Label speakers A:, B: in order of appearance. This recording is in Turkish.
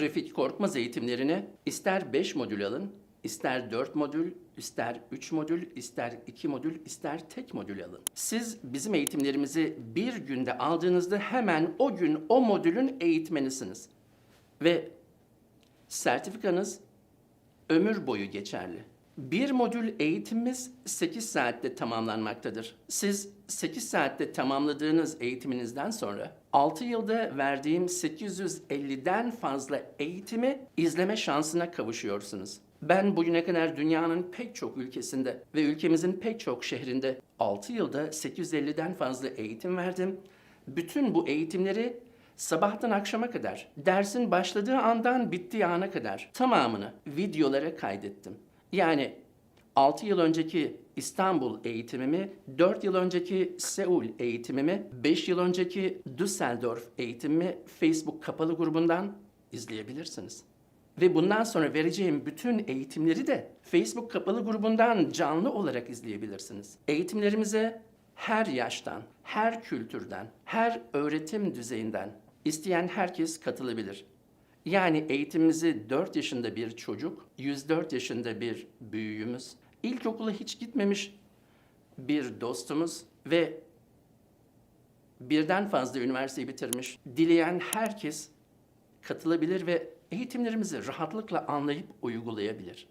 A: Refik Korkmaz eğitimlerini ister 5 modül alın, ister 4 modül, ister 3 modül, ister 2 modül, ister tek modül alın. Siz bizim eğitimlerimizi bir günde aldığınızda hemen o gün o modülün eğitmenisiniz. Ve sertifikanız ömür boyu geçerli. Bir modül eğitimimiz 8 saatte tamamlanmaktadır. Siz 8 saatte tamamladığınız eğitiminizden sonra 6 yılda verdiğim 850'den fazla eğitimi izleme şansına kavuşuyorsunuz. Ben bugüne kadar dünyanın pek çok ülkesinde ve ülkemizin pek çok şehrinde 6 yılda 850'den fazla eğitim verdim. Bütün bu eğitimleri sabahtan akşama kadar, dersin başladığı andan bittiği ana kadar tamamını videolara kaydettim. Yani 6 yıl önceki İstanbul eğitimimi, 4 yıl önceki Seul eğitimimi, 5 yıl önceki Düsseldorf eğitimimi Facebook kapalı grubundan izleyebilirsiniz. Ve bundan sonra vereceğim bütün eğitimleri de Facebook kapalı grubundan canlı olarak izleyebilirsiniz. Eğitimlerimize her yaştan, her kültürden, her öğretim düzeyinden isteyen herkes katılabilir. Yani eğitimimizi 4 yaşında bir çocuk, 104 yaşında bir büyüğümüz, ilkokula hiç gitmemiş bir dostumuz ve birden fazla üniversiteyi bitirmiş, dileyen herkes katılabilir ve eğitimlerimizi rahatlıkla anlayıp uygulayabilir.